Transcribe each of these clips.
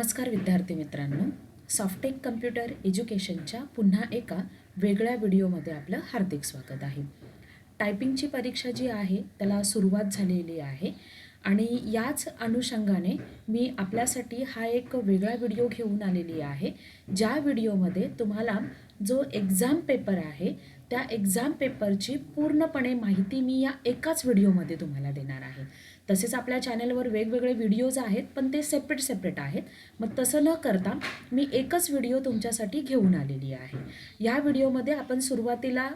नमस्कार विद्यार्थी मित्रांनो. सॉफ्टेक कम्प्युटर एज्युकेशनच्या पुन्हा एका वेगळ्या व्हिडिओमध्ये आपलं हार्दिक स्वागत आहे. टायपिंगची परीक्षा जी आहे त्याला सुरुवात झालेली आहे आणि याच अनुषंगाने मी आपल्यासाठी हा एक वेगळा व्हिडिओ घेऊन आलेली आहे. ज्या व्हिडिओमध्ये तुम्हाला जो एक्झाम पेपर आहे त्या एक्झाम पेपरची पूर्णपणे माहिती मी या एकाच व्हिडिओमध्ये तुम्हाला देणार आहे. तसेच आपल्या चॅनलवर वेगवेगळे व्हिडिओज आहेत पण ते सेपरेट सेपरेट आहेत. मग तसं न करता मी एकच व्हिडिओ तुमच्यासाठी घेऊन आलेली आहे. या व्हिडिओमध्ये आपण सुरुवातीला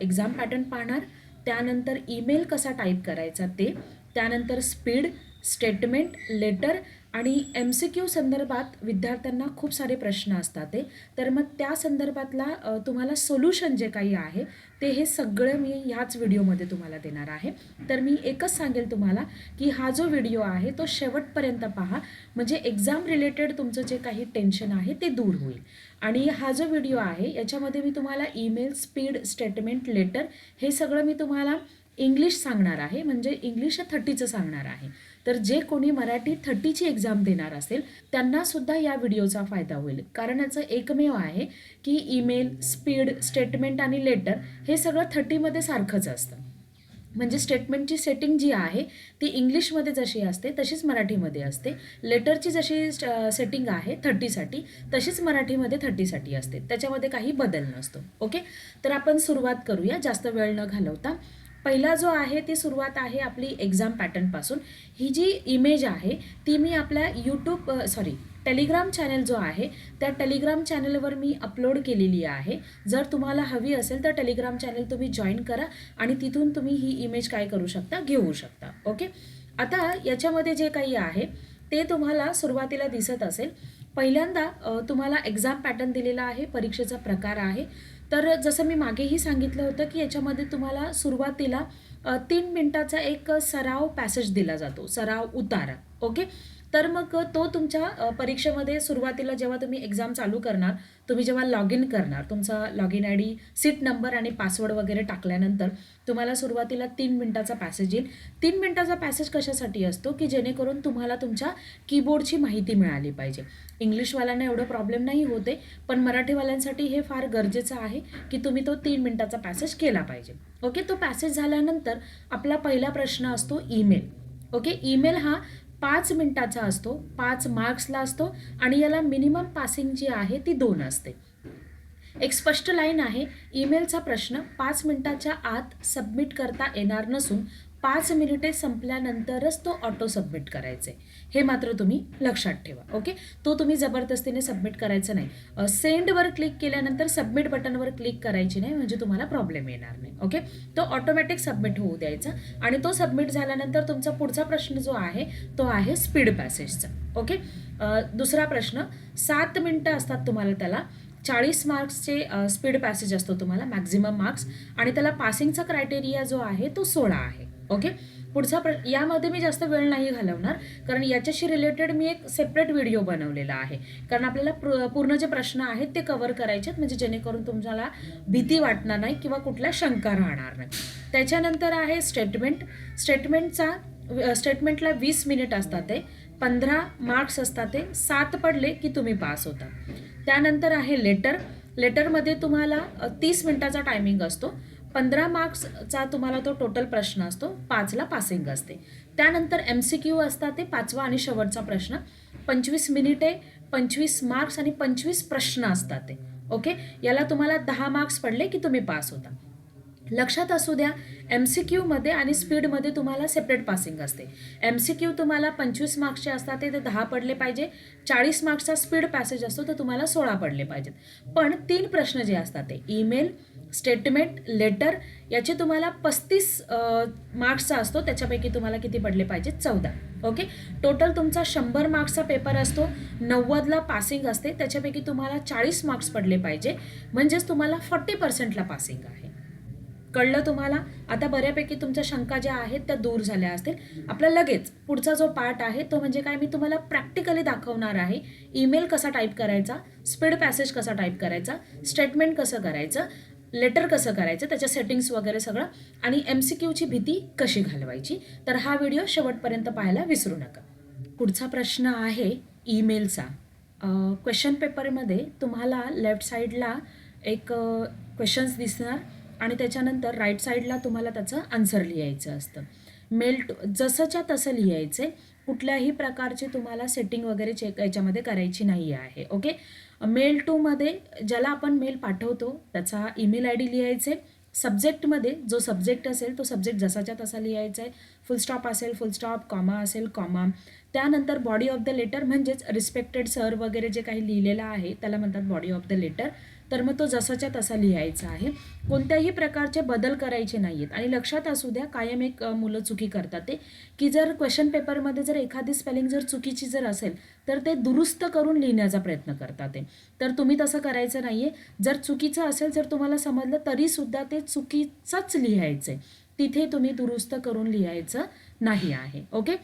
एक्झाम पॅटर्न पाहणार त्यानंतर ईमेल कसा टाईप करायचा ते त्यानंतर स्पीड स्टेटमेंट लेटर आणि एम सी क्यू संदर्भात विद्यार्थ्यांना खूप सारे प्रश्न असतात ते. तर मग त्या संदर्भातला तुम्हाला सोल्युशन जे काही आहे ते हे सगळं मी ह्याच व्हिडिओमध्ये तुम्हाला देणार आहे. तर मी एकच सांगेल तुम्हाला की हा जो व्हिडिओ आहे तो शेवटपर्यंत पहा. म्हणजे एक्झाम रिलेटेड तुमचं जे काही टेन्शन आहे ते दूर होईल. आणि हा जो व्हिडिओ आहे याच्यामध्ये मी तुम्हाला ईमेल स्पीड स्टेटमेंट लेटर हे सगळं मी तुम्हाला इंग्लिश सांगणार आहे. म्हणजे इंग्लिश थर्टीचं सांगणार आहे. तर जे कोणी मराठी थर्टीची एक्झाम देणार असेल त्यांना सुद्धा या व्हिडिओचा फायदा होईल. कारण याचं एकमेव आहे की ईमेल स्पीड स्टेटमेंट आणि लेटर हे सगळं थर्टीमध्ये सारखंच असतं. म्हणजे स्टेटमेंटची सेटिंग जी आहे ती इंग्लिशमध्ये जशी असते तशीच मराठीमध्ये असते. लेटरची जशी सेटिंग आहे थर्टीसाठी तशीच मराठीमध्ये थर्टीसाठी असते. त्याच्यामध्ये काही बदल नसतो. ओके? तर आपण सुरुवात करूया. जास्त वेळ न घालवता. पहिला जो आहे ती सुरुवात आहे आपली एक्झाम पॅटर्नपासून ही जी इमेज आहे ती मी आपल्या यूट्यूब सॉरी टेलिग्राम चॅनल जो आहे त्या टेलिग्राम चॅनलवर मी अपलोड केलेली आहे. जर तुम्हाला हवी असेल तर टेलिग्राम चॅनल तुम्ही जॉईन करा आणि तिथून तुम्ही ही इमेज काय करू शकता घेऊ शकता. ओके आता याच्यामध्ये जे काही आहे ते तुम्हाला सुरुवातीला दिसत असेल. पहिल्यांदा तुम्हाला एक्झाम पॅटर्न दिलेला आहे परीक्षेचा प्रकार आहे. तर जसं मी मागेही सांगितलं होतं की याच्यामध्ये तुम्हाला सुरुवातीला तीन मिनिटाचा एक सराव पॅसेज दिला जातो. सराव उतारा. ओके तर मग तो तुमच्या परीक्षेमध्ये सुरुवातीला जेव्हा तुम्ही एक्झाम चालू करणार तुम्ही जेव्हा लॉग इन करणार तुमचा log in I D seat number आणि पासवर्ड वगैरे टाकल्यानंतर तुम्हाला सुरुवातीला तीन मिनटाचा पॅसेज येईल. तीन मिनटाचा पॅसेज कशासाठी असतो? की जेणेकरून तुम्हाला तुमच्या कीबोर्डची माहिती मिळाली पाहिजे. इंग्लिशवाल्यांना एवढं प्रॉब्लेम नाही होते पण मराठीवाल्यांसाठी हे फार गरजेचं आहे की तुम्ही तो तीन मिनटाचा पॅसेज केला पाहिजे. ओके तो पॅसेज झाल्यानंतर आपला पहिला प्रश्न असतो ईमेल ओके ईमेल हा पाच मिनिटाचा असतो पाच मार्क्सला असतो आणि याला मिनिमम पासिंग जी आहे ती दोन असते. एक स्पष्ट लाईन आहे ईमेलचा प्रश्न पाच मिनिटाच्या आत सबमिट करता येणार नसून पाच मिनिटे संपल्यानंतरच तो ऑटो सबमिट करायचा. आहे हे मात्र तुम्ही लक्षात ठेवा ओके तो तुम्ही जबरदस्तीने सबमिट करायचा नाही. सेंडवर क्लिक केल्यानंतर सबमिट बटनवर क्लिक करायची नाही म्हणजे तुम्हाला प्रॉब्लेम येणार नाही ओके तो ऑटोमॅटिक सबमिट होऊ द्यायचा आणि तो सबमिट झाल्यानंतर तुमचा पुढचा प्रश्न जो आहे तो आहे स्पीड पॅसेजचा ओके दुसरा प्रश्न सात मिनटं असतात तुम्हाला त्याला चाळीस मार्क्सचे स्पीड पॅसेज असतो तुम्हाला मॅक्झिमम मार्क्स आणि त्याला पासिंगचा क्रायटेरिया जो आहे तो सोळा आहे. ओके? पुढचा प्र यामध्ये मी जास्त वेळ नाही घालवणार कारण याच्याशी रिलेटेड मी एक सेपरेट व्हिडिओ बनवलेला आहे. कारण आपल्याला पूर्ण जे प्रश्न आहेत ते कवर करायचे आहेत म्हणजे जेणेकरून तुम्हाला भीती वाटणार नाही किंवा कुठल्या शंका राहणार नाही. त्याच्यानंतर आहे स्टेटमेंट स्टेटमेंटचा स्टेटमेंटला वीस मिनिट असतात ते. पंधरा मार्क्स असतात ते. सात पडले की तुम्ही पास होता. त्यानंतर आहे लेटर लेटरमध्ये तुम्हाला तीस मिनिटाचा टायमिंग असतो. पंधरा मार्क्सचा तुम्हाला तो टोटल प्रश्न असतो पाचला पासिंग असते. त्यानंतर एम सी क्यू असतात ते पाचवा आणि शेवटचा प्रश्न. पंचवीस मिनिटे पंचवीस मार्क्स आणि पंचवीस प्रश्न असतात ते. ओके याला तुम्हाला दहा मार्क्स पडले की तुम्ही पास होता. लक्षात असू द्या एम सी क्यूमध्ये आणि स्पीडमध्ये तुम्हाला सेपरेट पासिंग असते. एम सी क्यू तुम्हाला पंचवीस मार्क्सचे असतात ते ते दहा पडले पाहिजे. चाळीस मार्क्सचा स्पीड पॅसेज असतो तर तुम्हाला सोळा पडले पाहिजेत. पण तीन प्रश्न जे असतात ते ईमेल स्टेटमेंट लेटर याचे तुम्हाला पस्तीस मार्क्सचा असतो त्याच्यापैकी तुम्हाला किती पडले पाहिजेत? चौदा. ओके टोटल तुमचा शंभर मार्क्सचा पेपर असतो नव्वदला पासिंग असते त्याच्यापैकी तुम्हाला चाळीस मार्क्स पडले पाहिजे. म्हणजेच तुम्हाला फॉर्टी पर्सेंटला पासिंग आहे. कळलं तुम्हाला? आता बऱ्यापैकी तुमच्या शंका ज्या आहेत त्या दूर झाल्या असतील. आपला लगेच पुढचा जो पार्ट आहे तो म्हणजे काय? मी तुम्हाला प्रॅक्टिकली दाखवणार आहे. ईमेल कसा टाईप करायचा? स्पीड पॅसेज कसा टाईप करायचा? स्टेटमेंट कसं करायचं? लेटर कसं करायचं? त्याच्या सेटिंग्स वगैरे सगळं. आणि एम सी क्यूची भीती कशी घालवायची? तर हा व्हिडिओ शेवटपर्यंत पाहायला विसरू नका. पुढचा प्रश्न आहे ईमेलचा क्वेश्चन पेपरमध्ये तुम्हाला लेफ्ट साईडला एक क्वेश्चन्स दिसणार. आणि त्याच्यानंतर राईट साईडला तुम्हाला त्याचं आन्सर लिहायचं असतं. मेल टू जसंच्या तसं लिहायचं आहे कुठल्याही प्रकारची तुम्हाला सेटिंग वगैरे चेक याच्यामध्ये करायची नाही आहे ओके मेल टूमध्ये ज्याला आपण मेल पाठवतो त्याचा ईमेल आय डी लिहायचे सब्जेक्टमध्ये जो सब्जेक्ट असेल तो सब्जेक्ट जसाच्या तसा लिहायचा आहे फुल स्टॉप असेल फुल स्टॉप कॉमा असेल कॉमा त्यानंतर बॉडी ऑफ द लेटर म्हणजेच रिस्पेक्टेड सर वगैरे जे काही लिहिलेलं आहे त्याला म्हणतात बॉडी ऑफ द लेटर तर मग तो जसाच्या तसा लिहायचा आहे. कोणत्याही प्रकारचे बदल करायचे नाही आहेत आणि लक्षात असू द्या कायम एक मुलं चुकी करतात ते. की जर क्वेश्चन पेपरमध्ये जर एखादी स्पेलिंग जर चुकीची जर असेल तर ते दुरुस्त करून लिहिण्याचा प्रयत्न करतात ते. तर तुम्ही तसं करायचं नाही आहे जर चुकीचं असेल जर तुम्हाला समजलं तरीसुद्धा ते चुकीचंच लिहायचं आहे तिथे तुम्ही दुरुस्त करून लिहायचं नाही आहे. ओके?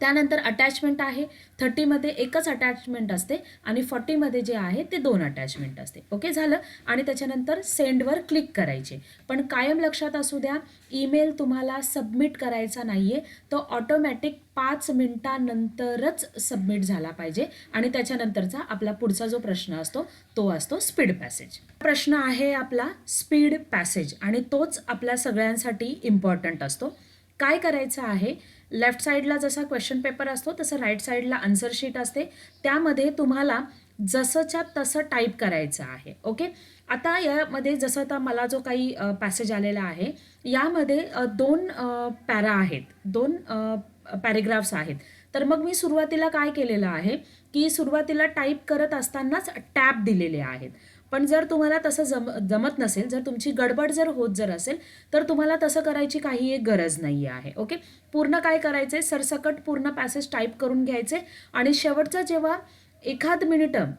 त्यानंतर अटॅचमेंट आहे. थर्टीमध्ये एकच अटॅचमेंट असते आणि फॉर्टीमध्ये जे आहे ते दोन अटॅचमेंट असते. ओके झालं? आणि त्याच्यानंतर सेंडवर क्लिक करायचे. पण कायम लक्षात असू द्या ईमेल तुम्हाला सबमिट करायचा नाही आहे तो ऑटोमॅटिक पाच मिनटानंतरच सबमिट झाला पाहिजे. आणि त्याच्यानंतरचा आपला पुढचा जो प्रश्न असतो तो असतो स्पीड पॅसेज प्रश्न आहे आपला स्पीड पॅसेज आणि तोच आपल्या सगळ्यांसाठी इम्पॉर्टंट असतो. काय करायचं आहे? लेफ्ट साईडला जसा क्वेश्चन पेपर असतो तसं राईट साईडला आन्सर शीट असते. त्यामध्ये तुम्हाला जसंच्या तसं टाईप करायचं आहे ओके आता यामध्ये जसं आता मला जो काही पॅसेज आलेला आहे यामध्ये दोन पॅरा आहेत दोन पॅरेग्राफ्स आहेत. तर मग मी सुरुवातीला काय केलेलं आहे? की सुरुवातीला टाईप करत असतानाच टॅब दिलेले आहेत. पण जर तुम्हाला तसं जम जमत नसेल जर तुमची गडबड जर होत जर असेल तर तुम्हाला तसं करायची काही एक गरज नाही आहे ओके? पूर्ण काय करायचं आहे सरसकट पूर्ण पॅसेज टाईप करून घ्यायचे आणि शेवटचं जेव्हा एखाद मिनिटं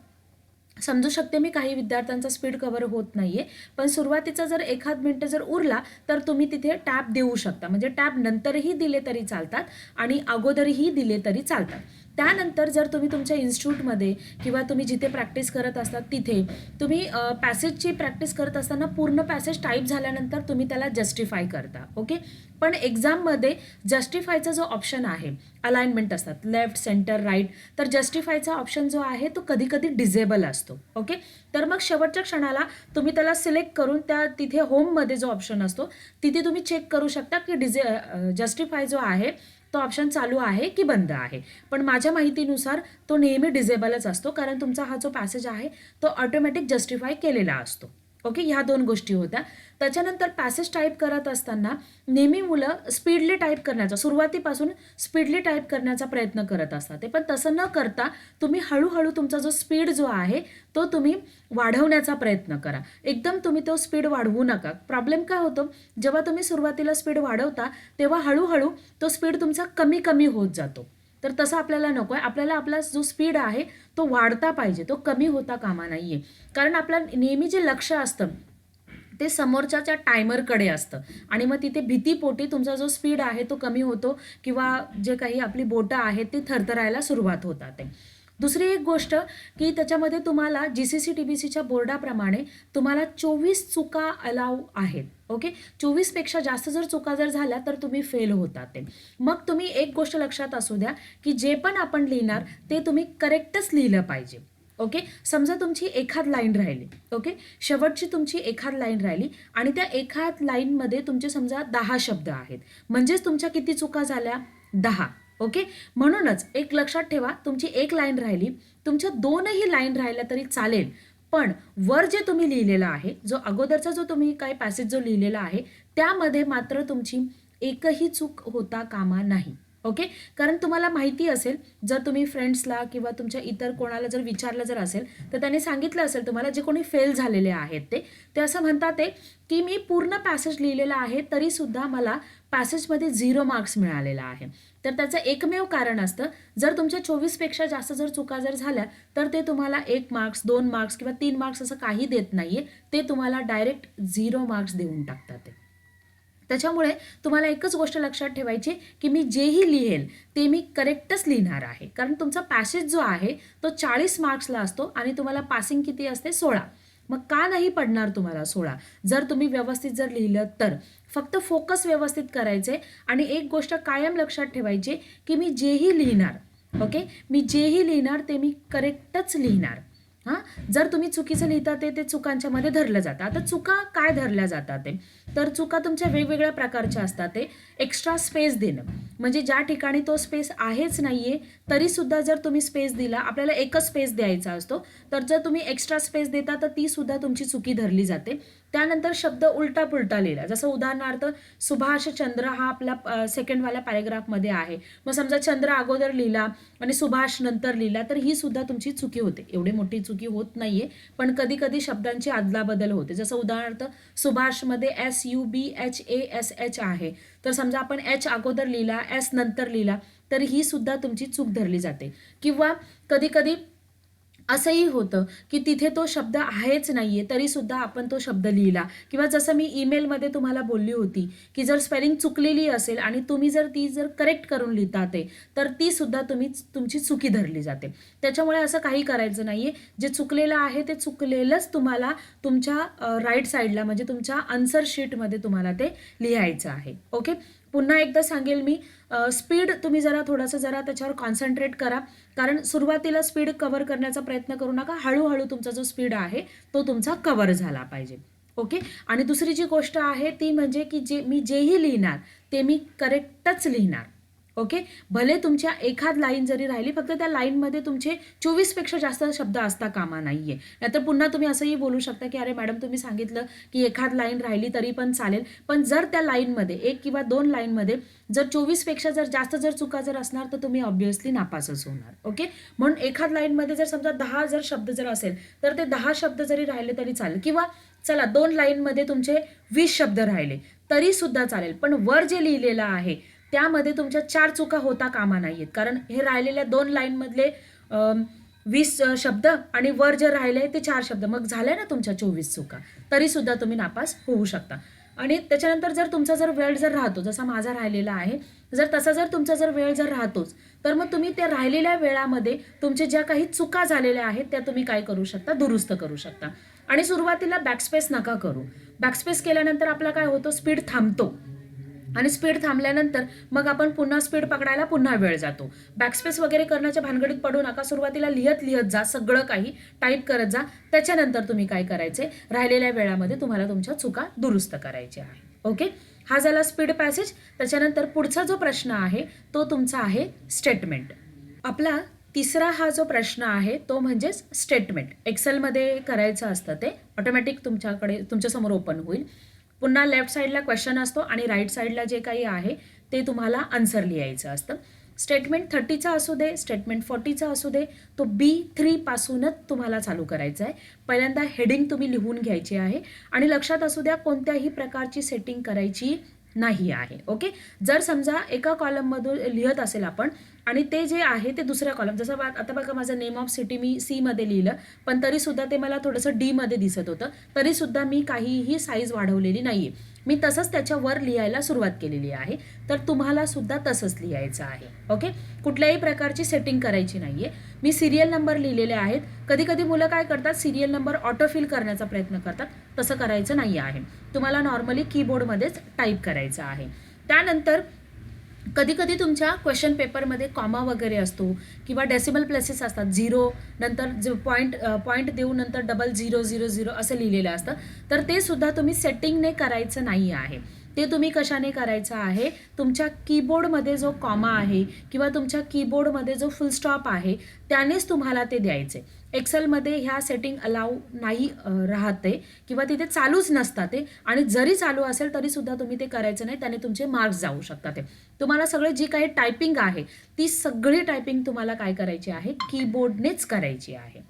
समजू शकते मी काही विद्यार्थ्यांचा स्पीड कव्हर होत नाही आहे पण सुरुवातीचा जर एखाद मिनटं जर उरला तर तुम्ही तिथे टॅप देऊ शकता. म्हणजे टॅप नंतरही दिले तरी चालतात आणि अगोदरही दिले तरी चालतात. त्यानंतर जर तुम्ही तुमच्या इन्स्टिट्यूटमध्ये किंवा तुम्ही जिथे प्रॅक्टिस करत असतात तिथे तुम्ही पॅसेजची प्रॅक्टिस करत असताना पूर्ण पॅसेज टाईप झाल्यानंतर तुम्ही त्याला जस्टिफाय करता ओके? पण एक्झाममध्ये जस्टिफायचा जो ऑप्शन आहे अलाइनमेंट असतात लेफ्ट सेंटर राईट तर जस्टिफायचा ऑप्शन जो आहे तो कधी कधी डिझेबल असतो ओके? तर मग शेवटच्या क्षणाला तुम्ही त्याला सिलेक्ट करून त्या तिथे होममध्ये जो ऑप्शन असतो तिथे तुम्ही चेक करू शकता की डिझे जस्टिफाय जो आहे तो ऑप्शन चालू आहे की बंद आहे? पण माझ्या माहितीनुसार तो नेहमी डिझेबलच असतो कारण तुमचा हा जो पॅसेज आहे तो ऑटोमॅटिक जस्टिफाय केलेला असतो. ओके ह्या दोन गोष्टी होत्या. त्याच्यानंतर पॅसेज टाईप करत असताना नेहमी मुलं स्पीडली टाईप करण्याचा सुरुवातीपासून स्पीडली टाईप करण्याचा प्रयत्न करत असतात. ते पण तसं न करता तुम्ही हळूहळू तुमचा जो स्पीड जो आहे तो तुम्ही वाढवण्याचा प्रयत्न करा. एकदम तुम्ही तो स्पीड वाढवू नका. प्रॉब्लेम काय होतो? जेव्हा तुम्ही सुरुवातीला स्पीड वाढवता तेव्हा हळूहळू तो स्पीड तुमचा कमी कमी होत जातो. तर तसं आपल्याला नको आहे. आपल्याला आपला जो स्पीड आहे तो वाढता पाहिजे. तो कमी होता कामा नाही आहे कारण आपलं नेहमी जे लक्ष असतं ते समोरच्याच्या टायमरकडे असतं. आणि मग तिथे भीतीपोटी तुमचा जो स्पीड आहे तो कमी होतो किंवा जे काही आपली बोटं आहेत ती थरथरायला सुरुवात होतात. दुसरी एक गोष्ट की त्याच्यामध्ये तुम्हाला G C C T B सीच्या बोर्डाप्रमाणे तुम्हाला चोवीस चुका अलाव आहेत ओके चोवीसपेक्षा जास्त जर चुका जर झाल्या तर तुम्ही फेल होतात ते. मग तुम्ही एक गोष्ट लक्षात असू द्या की जे पण आपण लिहिणार ते तुम्ही करेक्टच लिहिलं पाहिजे ओके समजा तुमची एखाद लाईन राहिली ओके शेवटची तुमची एखाद लाईन राहिली आणि त्या एखाद लाईनमध्ये तुमचे समजा दहा शब्द आहेत. म्हणजेच तुमच्या किती चुका झाल्या? दहा. ओके? म्हणूनच एक लक्षात ठेवा तुमची एक लाईन राहिली तुमच्या दोनही लाईन राहिल्या तरी चालेल. पण वर जे तुम्ही लिहिलेलं आहे जो अगोदरचा जो तुम्ही काही पॅसेज जो लिहिलेला आहे त्यामध्ये मात्र तुमची एकही चूक होता कामा नाही. ओके? कारण तुम्हाला माहिती असेल जर तुम्ही फ्रेंड्सला किंवा तुमच्या इतर कोणाला जर विचारलं जर असेल तर त्याने सांगितलं असेल तुम्हाला जे कोणी फेल झालेले आहेत ते ते असं म्हणतात ते की मी पूर्ण पॅसेज लिहिलेला आहे तरीसुद्धा मला पॅसेजमध्ये झिरो मार्क्स मिळालेला आहे. तर त्याचं एकमेव कारण असतं जर तुमच्या चोवीसपेक्षा जास्त जर चुका जर झाल्या तर ते तुम्हाला एक मार्क्स दोन मार्क्स किंवा तीन मार्क्स असं काही देत नाही आहे ते तुम्हाला डायरेक्ट झिरो मार्क्स देऊन टाकतात ते. त्याच्यामुळे तुम्हाला एकच गोष्ट लक्षात ठेवायची की मी जेही लिहेल ते मी करेक्टच लिहिणार आहे. कारण तुमचा पॅसेज जो आहे तो चाळीस मार्क्सला असतो आणि तुम्हाला पासिंग किती असते? सोळा. मग का नाही पडणार तुम्हाला सोळा? जर तुम्ही व्यवस्थित जर लिहिलं तर. फक्त फोकस व्यवस्थित करायचे आणि एक गोष्ट कायम लक्षात ठेवायची की मी जेही लिहिणार ओके मी जेही लिहिणार ते मी करेक्टच लिहिणार. हां? जर तुम्ही चुकीचं लिहिता ते ते चुकांच्या मध्ये धरलं जातं. आता चुका काय धरल्या जातात ते? तर चुका तुमच्या वेगवेगळ्या प्रकारच्या असतात ते. एक्स्ट्रा स्पेस देणं. म्हणजे ज्या ठिकाणी तो स्पेस आहेच नाही आहे तरीसुद्धा जर तुम्ही स्पेस दिला आपल्याला एकच स्पेस द्यायचा असतो. तर जर तुम्ही एक्स्ट्रा स्पेस देता तर ती सुद्धा तुमची चुकी धरली जाते. त्यानंतर शब्द उलटा पुलटा लिहिला. जसं उदाहरणार्थ सुभाष चंद्र हा आपला सेकंडवाल्या पॅरेग्राफमध्ये आहे. मग समजा चंद्र अगोदर लिहिला आणि सुभाष नंतर लिहिला तर ही सुद्धा तुमची चुकी होते. एवढी मोठी चुकी होत नाहीये पण कधी कधी शब्दांची अदलाबदल होते. जसं उदाहरणार्थ सुभाषमध्ये S U B H A S H आहे. तर समजा आपण एच अगोदर लिहिला एस नंतर लिहिला तर ही सुद्धा तुमची चूक धरली जाते. किंवा कधी कधी असंही होतं की तिथे तो शब्द आहेच नाही आहे तरीसुद्धा आपण तो शब्द लिहिला. किंवा जसं मी ईमेलमध्ये तुम्हाला बोलली होती की जर स्पेलिंग चुकलेली असेल आणि तुम्ही जर ती जर करेक्ट करून लिहिता ते तर ती सुद्धा तुम्ही तुमची चुकी धरली जाते. त्याच्यामुळे असं काही करायचं नाही आहे जे चुकलेलं आहे ते चुकलेलंच तुम्हाला तुमच्या राईट साईडला म्हणजे तुमच्या आन्सर शीटमध्ये तुम्हाला ते लिहायचं आहे. ओके पुन्हा एकदा सांगेल मी स्पीड तुम्ही जरा थोडंसं जरा त्याच्यावर कॉन्सन्ट्रेट करा. कारण सुरुवातीला स्पीड कवर करण्याचा प्रयत्न करू नका. हळूहळू तुमचा जो स्पीड आहे तो तुमचा कवर झाला पाहिजे. ओके? आणि दुसरी जी गोष्ट आहे ती म्हणजे की जे मी जेही लिहिणार ते मी करेक्टच लिहिणार. ओके? भले तुमच्या एखाद लाईन जरी राहिली फक्त त्या लाईनमध्ये तुमचे चोवीसपेक्षा जास्त शब्द असता कामा नाही आहे नाहीतर पुन्हा तुम्ही असंही बोलू शकता की अरे मॅडम तुम्ही सांगितलं की एखाद लाईन राहिली तरी पण चालेल. पण जर त्या लाईनमध्ये एक किंवा दोन लाईनमध्ये जर चोवीसपेक्षा जर जास्त जर चुका जर असणार तर तुम्ही ऑब्विसली नापासच होणार. ओके? म्हणून एखाद लाईनमध्ये जर समजा दहा जर शब्द जर असेल तर ते दहा शब्द जरी राहिले तरी चालेल. किंवा चला दोन लाईनमध्ये तुमचे वीस शब्द राहिले तरी सुद्धा चालेल. पण वर जे लिहिलेलं आहे त्यामध्ये तुमच्या चार चुका होता कामा नाही आहेत कारण हे राहिलेल्या दोन लाईनमधले वीस शब्द आणि वर जे राहिले ते चार शब्द. मग झाले ना तुमच्या चोवीस चुका. तरीसुद्धा तुम्ही नापास होऊ शकता. आणि त्याच्यानंतर जर तुमचा जर वेळ जर राहतो जसा माझा राहिलेला आहे जर तसा जर तुमचा जर वेळ जर राहतोच तर मग तुम्ही त्या राहिलेल्या वेळामध्ये तुमच्या ज्या काही चुका झालेल्या आहेत त्या तुम्ही काय करू शकता? दुरुस्त करू शकता. आणि सुरुवातीला बॅकस्पेस नका करू. बॅकस्पेस केल्यानंतर आपला काय होतो? स्पीड थांबतो. आणि स्पीड थांबल्यानंतर मग आपण पुन्हा स्पीड पकडायला पुन्हा वेळ जातो. बॅकस्पेस वगैरे करण्याच्या भानगडीत पडू नका. सुरुवातीला लिहत लिहत जा. सगळं काही टाईप करत जा. त्याच्यानंतर तुम्ही काय करायचे? राहिलेल्या वेळामध्ये तुम्हाला तुमच्या चुका दुरुस्त करायच्या आहे ओके हा झाला स्पीड पॅसेज त्याच्यानंतर पुढचा जो प्रश्न आहे तो तुमचा आहे स्टेटमेंट आपला तिसरा हा जो प्रश्न आहे तो म्हणजेच स्टेटमेंट एक्सेलमध्ये करायचं असतं ते ऑटोमॅटिक तुमच्याकडे तुमच्यासमोर ओपन होईल. पुन्हा लेफ्ट साईडला क्वेश्चन असतो आणि राईट साईडला जे काही आहे ते तुम्हाला आन्सर लिहायचं असतं. स्टेटमेंट थर्टीचा असू दे स्टेटमेंट फोर्टीचा असू दे तो बी थ्रीपासूनच तुम्हाला चालू करायचा आहे. पहिल्यांदा हेडिंग तुम्ही लिहून घ्यायची आहे आणि लक्षात असू द्या कोणत्याही प्रकारची सेटिंग करायची नाही आहे ओके जर समजा एका कॉलममधून लिहत असेल आपण आणि ते जे आहे ते दुसऱ्या कॉलम जसं आता बघा माझं नेम ऑफ सिटी मी सीमध्ये लिहिलं पण तरीसुद्धा ते मला थोडंसं डीमध्ये दिसत होतं. तरीसुद्धा मी काहीही साईज वाढवलेली नाही आहे मी तसंच त्याच्यावर लिहायला सुरुवात केलेली आहे. तर तुम्हाला सुद्धा तसंच लिहायचं आहे. ओके कुठल्याही प्रकारची सेटिंग करायची नाही आहे मी सिरियल नंबर लिहिलेले आहेत. कधी कधी मुलं काय करतात? सिरियल नंबर ऑटोफिल करण्याचा प्रयत्न करतात. तसं करायचं नाही आहे. तुम्हाला नॉर्मली कीबोर्डमध्येच टाईप करायचं आहे. त्यानंतर कधी कधी तुमच्या क्वेश्चन पेपरमध्ये कॉमा वगैरे असतो किंवा डेसिमल प्लेसेस असतात. झिरो नंतर जे पॉईंट पॉईंट देऊ नंतर डबल झिरो झिरो झिरो असं लिहिलेलं असतं. तर ते सुद्धा तुम्ही सेटिंगने करायचं नाही आहे. ते तुम्ही कशाने करायचं आहे? तुमच्या कीबोर्डमध्ये जो कॉमा आहे किंवा तुमच्या कीबोर्डमध्ये जो फुल स्टॉप आहे त्यानेच तुम्हाला ते द्यायचे एक्सेलमध्ये ह्या सेटिंग अलाव नाही राहते किंवा तिथे चालूच नसतात ते. आणि जरी चालू असेल तरी सुद्धा तुम्ही ते करायचं नाही त्याने तुमचे मार्क्स जाऊ शकतात ते. तुम्हाला सगळे जी काही टायपिंग आहे ती सगळी टायपिंग तुम्हाला काय करायची आहे? कीबोर्डनेच करायची आहे.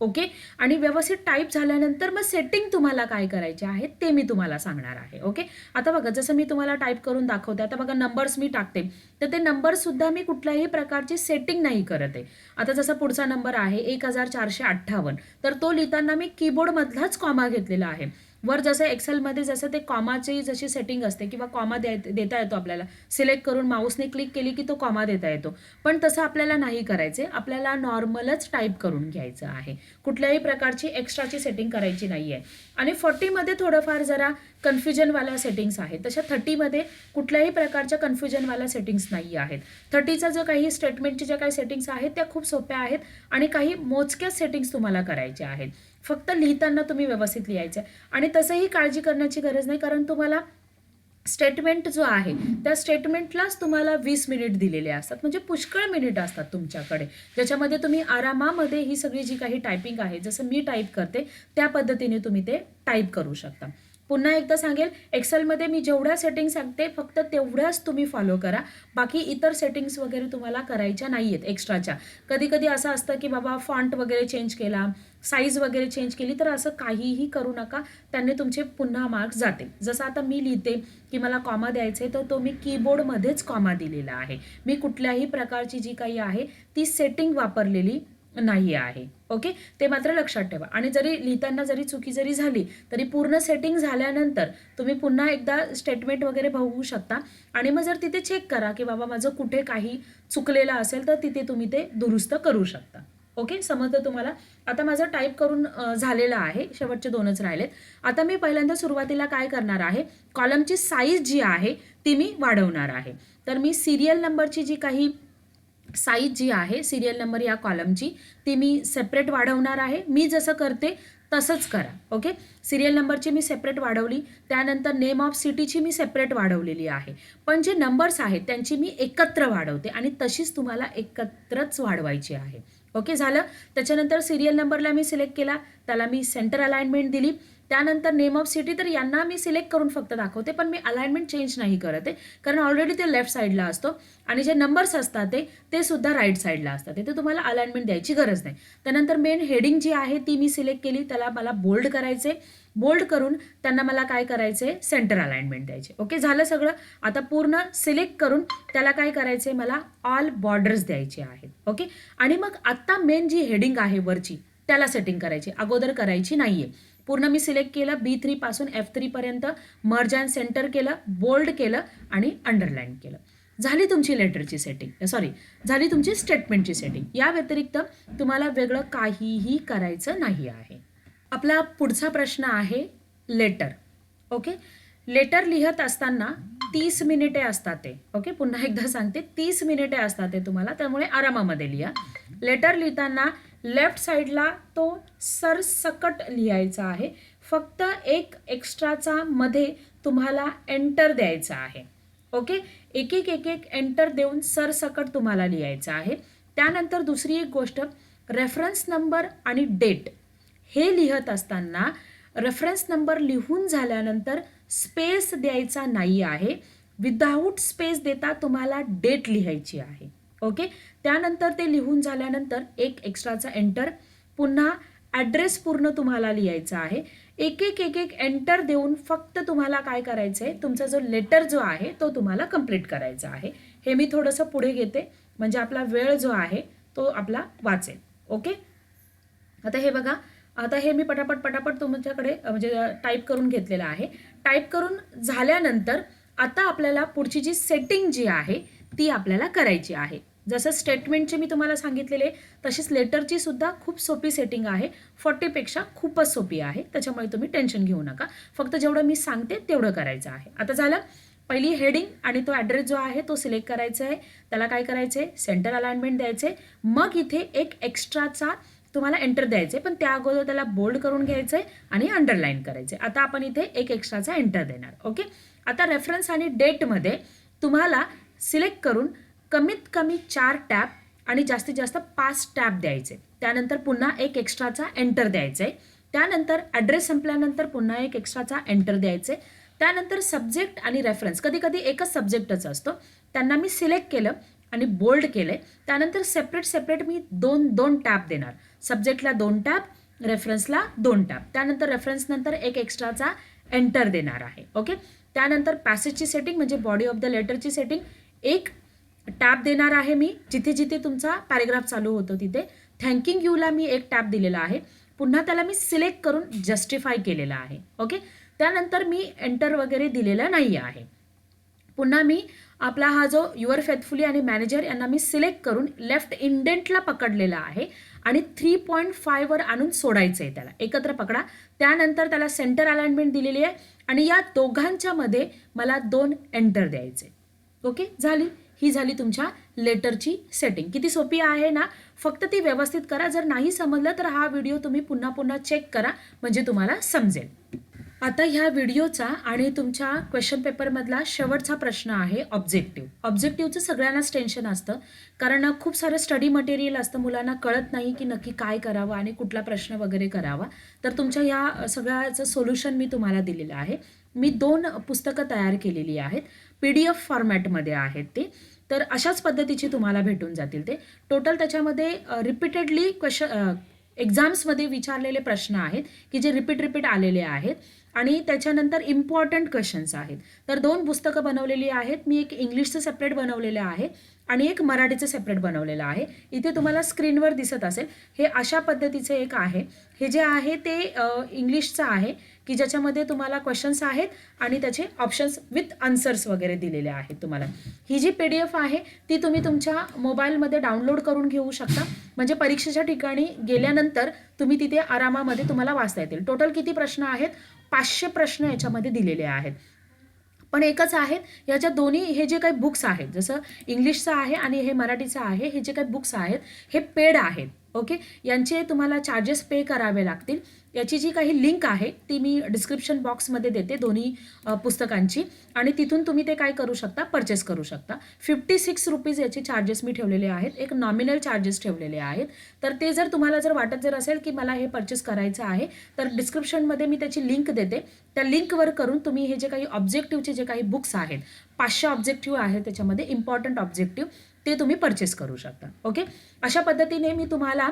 ओके? आणि व्यवस्थित टाईप झाल्यानंतर मग सेटिंग तुम्हाला काय करायचे आहे ते मी तुम्हाला सांगणार आहे ओके? आता बघा जसं मी तुम्हाला टाईप करून दाखवते आता बघा नंबर्स मी टाकते. तर ते नंबरसुद्धा मी कुठल्याही प्रकारची सेटिंग नाही करत. आहे आता जसा पुढचा नंबर आहे एक हजार चारशे अठ्ठावन्न. तर तो लिहिताना मी कीबोर्डमधलाच कॉमा घेतलेला आहे. वर जसं एक्सेलमध्ये जसं ते कॉमाची जशी सेटिंग असते किंवा कॉमा देता येतो आपल्याला. सिलेक्ट करून माऊसने क्लिक केली की तो कॉमा देता येतो. पण तसं आपल्याला नाही करायचे. आपल्याला नॉर्मलच टाईप करून घ्यायचं आहे. कुठल्याही प्रकारची एक्स्ट्राची सेटिंग करायची नाही आहे आणि फोर्टीमध्ये थोडंफार जरा कन्फ्युजनवाल्या सेटिंग्स आहेत. तशा थर्टीमध्ये कुठल्याही प्रकारच्या कन्फ्युजनवाल्या सेटिंग्स नाही आहेत. थर्टीचा जो काही स्टेटमेंटची ज्या काही सेटिंग्स आहेत त्या खूप सोप्या आहेत आणि काही मोजक्याच सेटिंग्स तुम्हाला करायच्या आहेत. फक्त लिहिताना तुम्ही व्यवस्थित लिहायचं आहे. आणि तसंही काळजी करण्याची गरज नाही कारण तुम्हाला स्टेटमेंट जो आहे त्या स्टेटमेंटलाच तुम्हाला वीस मिनिट दिलेले असतात. म्हणजे पुष्कळ मिनिट असतात तुमच्याकडे. ज्याच्यामध्ये तुम्ही आरामामध्ये ही सगळी जी काही टायपिंग आहे जसं मी टाईप करते त्या पद्धतीने तुम्ही ते टाईप करू शकता. पुन्हा एकदा सांगेल एक्सेलमध्ये मी जेवढ्या सेटिंग सांगते फक्त तेवढ्याच तुम्ही फॉलो करा. बाकी इतर सेटिंग्स वगैरे तुम्हाला करायच्या नाही आहेत एक्स्ट्राच्या कधी कधी असं असतं की बाबा फॉन्ट वगैरे चेंज केला साईज वगैरे चेंज केली तर असं काहीही करू नका. त्याने तुमचे पुन्हा मार्क्स जाते. जसं आता मी लिहिते की मला कॉमा द्यायचे आहे तर तो मी कीबोर्डमध्येच कॉमा दिलेला आहे. मी कुठल्याही प्रकारची जी काही आहे ती सेटिंग वापरलेली नाही आहे. ओके ते मात्र लक्षात ठेवा. आणि जरी लिहिताना जरी चुकी जरी झाली तरी पूर्ण सेटिंग झाल्यानंतर तुम्ही पुन्हा एकदा स्टेटमेंट वगैरे बघू शकता. आणि मग जर तिथे चेक करा की बाबा माझं कुठे काही चुकलेलं असेल तर तिथे तुम्ही ते दुरुस्त करू शकता. ओके समजतं तुम्हाला? आता माझं टाईप करून झालेलं आहे. शेवटचे दोनच राहिलेत. आता मी पहिल्यांदा सुरुवातीला काय करणार आहे? कॉलमची साईज जी आहे ती मी वाढवणार आहे. तर मी सिरियल नंबरची जी काही साईज जी आहे सिरियल नंबर या कॉलमची ती मी सेपरेट वाढवणार आहे. मी जसं करते तसंच करा. ओके सिरियल नंबरची मी सेपरेट वाढवली. त्यानंतर नेम ऑफ सिटीची मी सेपरेट वाढवलेली आहे. पण जे नंबर्स आहेत त्यांची मी एकत्र वाढवते आणि तशीच तुम्हाला एकत्रच वाढवायची आहे. ओके झालं? त्याच्यानंतर सिरियल नंबरला मी सिलेक्ट केला. त्याला मी सेंटर अलाइनमेंट दिली. त्यानंतर नेम ऑफ सिटी तर यांना मी सिलेक्ट करून फक्त दाखवते पण मी अलाइनमेंट चेंज नाही करत आहे. कारण ऑलरेडी ते लेफ्ट साईडला असतो आणि जे नंबर्स असतात ते ते सुद्धा राईट साईडला असतात. ते तुम्हाला अलाइनमेंट द्यायची गरज नाही. त्यानंतर मेन हेडिंग जी आहे ती मी सिलेक्ट केली. त्याला मला बोल्ड करायचे बोल्ड करून त्यांना मला काय करायचे सेंटर अलाइनमेंट द्यायचे ओके झालं सगळं. आता पूर्ण सिलेक्ट करून त्याला काय करायचे मला ऑल बॉर्डर्स द्यायचे आहेत. ओके आणि मग आत्ता मेन जी हेडिंग आहे वरची त्याला सेटिंग करायची. अगोदर करायची नाही आहे पूर्ण मी सिलेक्ट केलं बी थ्रीपासून एफ थ्रीपर्यंत मर्ज अँड सेंटर केलं बोल्ड केलं आणि अंडरलाईन केलं. झाली तुमची लेटरची सेटिंग सॉरी झाली तुमची स्टेटमेंटची सेटिंग या व्यतिरिक्त तुम्हाला वेगळं काहीही करायचं नाही आहे. आपला पुढचा प्रश्न आहे लेटर ओके लेटर लिहत असताना तीस मिनिटे असतात ते. ओके पुन्हा एकदा सांगते तीस मिनिटे असतात ते तुम्हाला त्यामुळे आरामामध्ये लिहा. लेटर लिहिताना लेफ्ट साईडला तो सरसकट लिहायचा आहे. फक्त एक एक्स्ट्राचा मध्ये तुम्हाला एंटर द्यायचा आहे. ओके? एक एक एक एक एंटर देऊन सरसकट तुम्हाला लिहायचं आहे. त्यानंतर दुसरी एक गोष्ट रेफरन्स नंबर आणि डेट हे लिहत असताना रेफरन्स नंबर लिहून झाल्यानंतर स्पेस द्यायचा नाही आहे. विदाऊट स्पेस देता तुम्हाला डेट लिहायची आहे. ओके? त्यानंतर ते लिहून झाल्यानंतर एक एक्स्ट्राचा एंटर पुन्हा ॲड्रेस पूर्ण तुम्हाला लिहायचा आहे. एक एक एक एक एंटर देऊन फक्त तुम्हाला काय करायचं आहे तुमचा जो लेटर जो आहे तो तुम्हाला कंप्लीट करायचा आहे. हे मी थोडंसं पुढे घेते. म्हणजे आपला वेळ जो आहे तो आपला वाचेल. ओके? आता हे बघा. आता हे मी पटापट पटापट तुमच्याकडे म्हणजे टाईप करून घेतलेलं आहे. टाईप करून झाल्यानंतर आता आपल्याला पुढची जी सेटिंग जी आहे ती आपल्याला करायची आहे. जसं स्टेटमेंटची मी तुम्हाला सांगितलेले तशीच लेटरची सुद्धा खूप सोपी सेटिंग आहे. फोर्टीपेक्षा खूपच सोपी आहे. त्याच्यामुळे तुम्ही टेन्शन घेऊ नका. फक्त जेवढं मी सांगते तेवढं करायचं आहे. आता झालं पहिली हेडिंग आणि तो ॲड्रेस जो आहे तो सिलेक्ट करायचा आहे. त्याला काय करायचं आहे सेंटर अलाइनमेंट द्यायचे मग इथे एक एक्स्ट्राचा तुम्हाला एंटर द्यायचे पण त्या अगोदर त्याला बोल्ड करून घ्यायचं आहे आणि अंडरलाईन करायचे आता आपण इथे एक एक्स्ट्राचा एंटर देणार. ओके आता रेफरन्स आणि डेटमध्ये तुम्हाला सिलेक्ट करून कमीत कमी चार टॅप आणि जास्तीत जास्त पाच टॅप द्यायचे. त्यानंतर पुन्हा एक एक्स्ट्राचा एंटर द्यायचा. आहे त्यानंतर ॲड्रेस संपल्यानंतर पुन्हा एक एक्स्ट्राचा एंटर द्यायचे. त्यानंतर सब्जेक्ट आणि रेफरन्स कधी कधी एकच सब्जेक्टच असतो. त्यांना मी सिलेक्ट केलं आणि बोल्ड केलं. आहे त्यानंतर सेपरेट सेपरेट मी दोन दोन टॅप देणार. सब्जेक्टला दोन टॅब रेफरन्सला दोन टॅप त्यानंतर रेफरन्सनंतर एक एक्स्ट्राचा एंटर देणार आहे. ओके? त्यानंतर पॅसेजची सेटिंग म्हणजे बॉडी ऑफ द लेटरची सेटिंग एक टॅब देणार आहे मी. जिथे जिथे तुमचा पॅरेग्राफ चालू होतो तिथे थँकिंग यूला मी एक टॅब दिलेला आहे. पुन्हा त्याला मी सिलेक्ट करून जस्टिफाय केलेला आहे. ओके त्यानंतर मी एंटर वगैरे दिलेलं नाही आहे. पुन्हा मी आपला हा जो युअर फेथफुली आणि मॅनेजर यांना मी सिलेक्ट करून लेफ्ट इंडेंटला पकडलेला आहे आणि थ्री पॉईंट फायवर आणून सोडायचं आहे त्याला. एकत्र पकडा. त्यानंतर त्याला सेंटर अलाइनमेंट दिलेली आहे आणि या दोघांच्यामध्ये मला दोन एंटर द्यायचे ओके झाली? ही झाली तुमच्या लेटरची सेटिंग किती सोपी आहे ना? फक्त ती व्यवस्थित करा. जर नाही समजलं तर हा व्हिडिओ तुम्ही पुन्हा पुन्हा चेक करा म्हणजे तुम्हाला समजेल. आता ह्या व्हिडिओचा आणि तुमच्या क्वेश्चन पेपरमधला शेवटचा प्रश्न आहे ऑब्जेक्टिव्ह ऑब्जेक्टिव्हचं सगळ्यांनाच टेन्शन असतं. कारण खूप सारं स्टडी मटेरियल असतं. मुलांना कळत नाही की नक्की काय करावं आणि कुठला प्रश्न वगैरे करावा. तर तुमच्या ह्या सगळ्याचं सोल्युशन मी तुम्हाला दिलेलं आहे. मी दोन पुस्तकं तयार केलेली आहेत. पी डी एफ फॉर्मॅटमध्ये आहेत ते. तर अशाच पद्धतीची तुम्हाला भेटून जातील ते. टोटल त्याच्यामध्ये रिपीटेडली क्वेश्चन एक्झाम्समध्ये विचारलेले प्रश्न आहेत की जे रिपीट रिपीट आलेले आहेत. आणि त्याच्यानंतर इम्पॉर्टंट क्वेश्चन्स आहेत. तर दोन पुस्तकं बनवलेली आहेत. मी एक इंग्लिशचं सेपरेट बनवलेलं आहे आणि एक मराठीचं सेपरेट बनवलेलं आहे. इथे तुम्हाला स्क्रीनवर दिसत असेल. हे अशा पद्धतीचं एक आहे. हे जे आहे ते इंग्लिशचं आहे की ज्याच्यामध्ये तुम्हाला क्वेश्चन्स आहेत आणि त्याचे ऑप्शन्स विथ आन्सर्स वगैरे दिलेले आहेत तुम्हाला. ही जी पी डी एफ आहे ती तुम्ही तुमच्या मोबाईलमध्ये डाउनलोड करून घेऊ शकता. म्हणजे परीक्षेच्या ठिकाणी गेल्यानंतर तुम्ही तिथे आरामामध्ये तुम्हाला वाचता येतील. टोटल किती प्रश्न आहेत? पाचशे प्रश्न याच्यामध्ये दिलेले आहेत. पण एकच आहेत याच्या दोन्ही हे जे काही बुक्स आहेत जसं इंग्लिशचं आहे आणि हे मराठीचं आहे हे जे काही बुक्स आहेत हे पेड आहेत. ओके? यांचे तुम्हाला चार्जेस पे करावे लागतील. याची जी काही लिंक आहे ती मी डिस्क्रिप्शन बॉक्समध्ये देते दोन्ही पुस्तकांची. आणि तिथून तुम्ही ते काय करू शकता? परचेस करू शकता. फिफ्टी सिक्स रुपीज याचे चार्जेस मी ठेवलेले आहेत. एक नॉमिनल चार्जेस ठेवलेले आहेत. तर ते जर तुम्हाला जर वाटत जर असेल की मला हे परचेस करायचं आहे तर डिस्क्रिप्शनमध्ये मी त्याची लिंक देते. त्या लिंकवर करून तुम्ही हे जे काही ऑब्जेक्टिव्हचे जे काही बुक्स आहेत पाचशे ऑब्जेक्टिव्ह आहेत त्याच्यामध्ये इम्पॉर्टंट ऑब्जेक्टिव्ह ते तुम्ही परचेस करू शकता. ओके अशा पद्धतीने मी तुम्हाला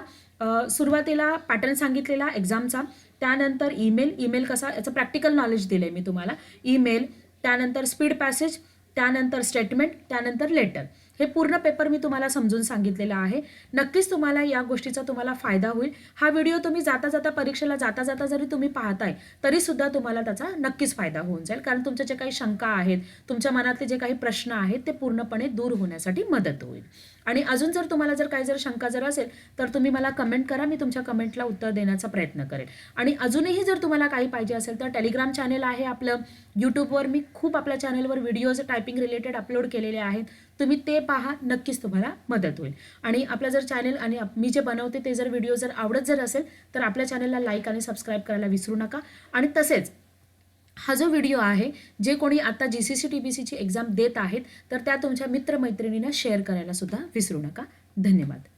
सुरुवातीला पॅटर्न सांगितलेला एक्झामचा त्यानंतर ईमेल ईमेल कसा याचं प्रॅक्टिकल नॉलेज दिलं आहे मी तुम्हाला. ईमेल त्यानंतर स्पीड पॅसेज त्यानंतर स्टेटमेंट त्यानंतर लेटर हे पूर्ण पेपर मी तुम्हाला समजून सांगितलेलं आहे. नक्कीच तुम्हाला या गोष्टीचा तुम्हाला फायदा होईल. हा व्हिडिओ तुम्ही जाता जाता परीक्षेला जाता जाता जरी तुम्ही पाहताय तरीसुद्धा तुम्हाला त्याचा नक्कीच फायदा होऊन जाईल. कारण तुमच्या जे काही शंका आहेत तुमच्या मनातले जे काही प्रश्न आहेत ते पूर्णपणे दूर होण्यासाठी मदत होईल. आणि अजून जर तुम्हाला जर काही जर शंका जर असेल तर तुम्ही मला कमेंट करा मी तुमच्या कमेंटला उत्तर देण्याचा प्रयत्न करेल आणि अजूनही जर तुम्हाला काही पाहिजे असेल तर टेलिग्राम चॅनेल आहे आपलं. यूट्यूबवर मी खूप आपल्या चॅनलवर व्हिडिओज टायपिंग रिलेटेड अपलोड केलेले आहेत. तुम्ही ते पहा नक्कीच तुम्हाला मदत होईल. आणि आपलं जर चॅनेल आणि मी जे बनवते ते जर व्हिडिओ जर आवडत जर असेल तर आपल्या चॅनलला लाईक आणि सबस्क्राईब करायला विसरू नका. आणि तसेच हा जो व्हिडिओ आहे जे कोणी आता G C C T B सीची एक्झाम देत आहेत तर त्या तुमच्या मित्रमैत्रिणींना शेअर करायला सुद्धा विसरू नका. धन्यवाद.